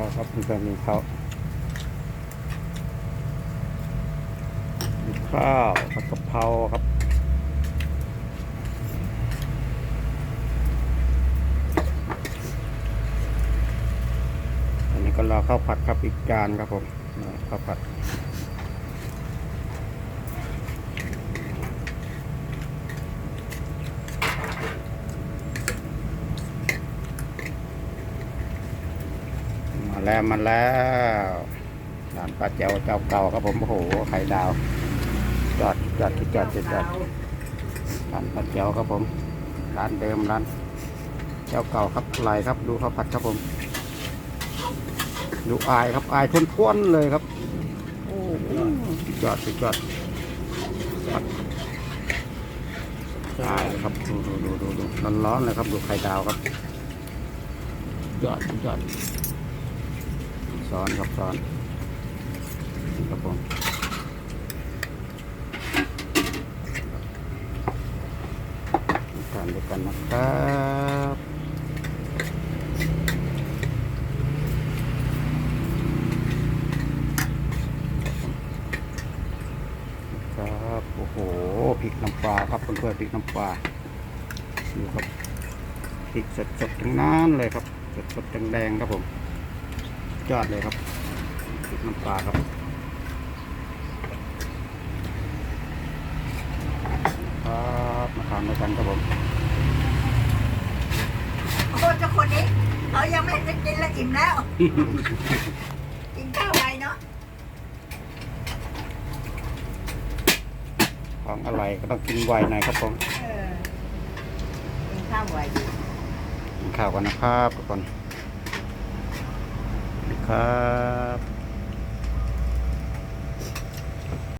ข้าครับเพื่อนมีข้าวมีข้าวผัดกะเพราครับอันนี้ก็รอข้าวผัดครับอีกจานครับผมข้าวผัด มาแล้วมาแล้วร้านป้าแจ๋วเจ้าเก่าครับผมโอ้โหไข่ดาว จอดจอดจอดจอดจอดร้านป้าแจ๋วครับผม ร้านเดิมร้าน เจ้าเก่าครับไหลครับ ดูข้าวผัดครับผม ดูอายครับอายทวนๆเลยครับโอ้โหสุดยอดสุดยอดครับอายครับดูดูดูดูร้อนๆเลยครับดูไข่ดาวครับยอดสุดยอด ซ้อนครับซ้อนครับผมทานด้วยกันนะครับครับโอ้โหพริกน้ำปลาครับเพื่อนๆพริกน้ำปลาดูครับพริกสดๆทั้งนั้นเลยครับสดๆแดงๆครับผม ยอดเลยครับพริกน้ำปลาครับครับมาทานด้วยกันครับผมโอ้เจ้าคนนี้เขายังไม่ได้กินแล้วอิ่มแล้ว กินข้าวไวเนาะของอร่อยก็ต้องกินไวหน่อยครับผมเออกินข้าวไวดีกินข้าวกันนะครับทุกคน ครับ